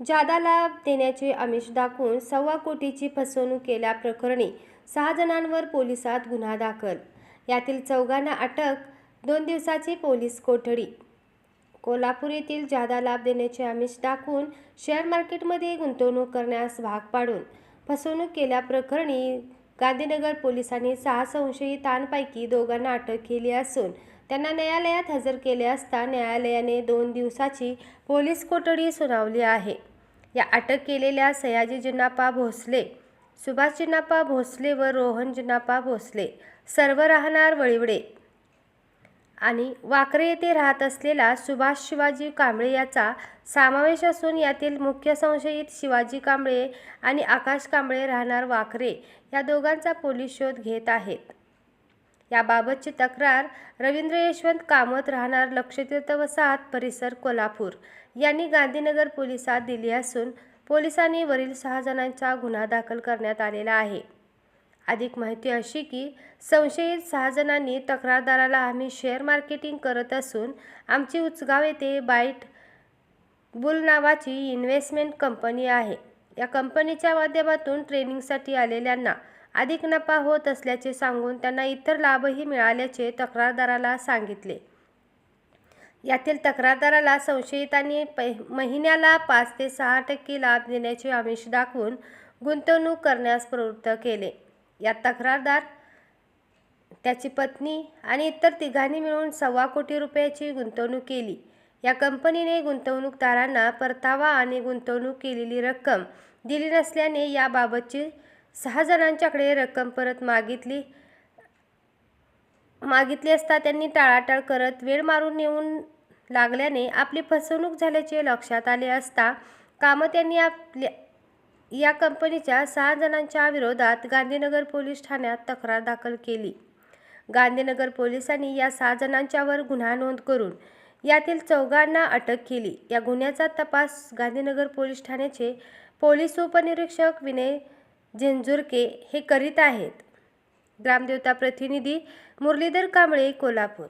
जादा लाभ देण्याचे आमिष दाखवून सव्वा कोटीची फसवणूक केल्याप्रकरणी सहा जणांवर पोलिसात गुन्हा दाखल. यातील चौघांना अटक दोन दिवसाची पोलीस कोठडी. कोल्हापूर येथील जादा लाभ देण्याचे आमिष दाखवून शेअर मार्केटमध्ये गुंतवणूक करण्यास भाग पाडून फसवणूक केल्याप्रकरणी गांधीनगर पोलिसांनी सहा संशयितांपैकी दोघांना अटक केली असून त्यांना न्यायालयात हजर केले असता न्यायालयाने दोन दिवसाची पोलीस कोठडी सुनावली आहे. या अटक केलेल्या सयाजी जिन्नाप्पा भोसले सुभाष जिन्नाप्पा भोसले व रोहन जिन्नाप्पा भोसले सर्व राहणार वळिवडे. आणि वाकरे येथे राहत असलेला सुभाष शिवाजी कांबळे याचा समावेश असून यातील मुख्य संशयित शिवाजी कांबळे आणि आकाश कांबळे राहणार वाकरे या दोघांचा पोलीस शोध घेत आहेत. याबाबतची तक्रार रवींद्र यशवंत कामत राहणार लक्षतीर्थ वसाहत परिसर कोल्हापूर यांनी गांधीनगर पोलिसात दिली असून पोलिसांनी वरील सहा जणांचा गुन्हा दाखल करण्यात आलेला आहे. अधिक माहिती अशी की संशयित सहा जणांनी तक्रारदाराला आम्ही शेअर मार्केटिंग करत असून आमची उचगाव येथे बाईट बुल नावाची इन्व्हेस्टमेंट कंपनी आहे. या कंपनीच्या माध्यमातून ट्रेनिंगसाठी आलेल्यांना अधिक नफा होत असल्याचे सांगून त्यांना इतर लाभही मिळाल्याचे तक्रारदाराला सांगितले. यातील तक्रारदाराला संशयितांनी पै महिन्याला पाच ते सहा टक्के लाभ देण्याचे आमिष दाखवून गुंतवणूक करण्यास प्रवृत्त केले. यात तक्रारदार त्याची पत्नी आणि इतर तिघांनी मिळून सव्वा कोटी रुपयाची गुंतवणूक केली. या कंपनीने गुंतवणूकदारांना परतावा आणि गुंतवणूक केलेली रक्कम दिली नसल्याने याबाबतची सहा जणांच्याकडे रक्कम परत मागितली. मागितली असता त्यांनी टाळाटाळ करत वेळ मारून येऊन लागल्याने आपली फसवणूक झाल्याचे लक्षात आले असता कामत यांनी आपल्या या कंपनीच्या सहा जणांच्या विरोधात गांधीनगर पोलीस ठाण्यात तक्रार दाखल केली. गांधीनगर पोलिसांनी या सहा जणांच्यावर गुन्हा नोंद करून यातील चौघांना अटक केली. या गुन्ह्याचा तपास गांधीनगर पोलीस ठाण्याचे पोलीस उपनिरीक्षक विनय झेंजुरके हे करीत आहेत. ग्रामदेवता प्रतिनिधी मुरलीधर कांबळे कोल्हापूर.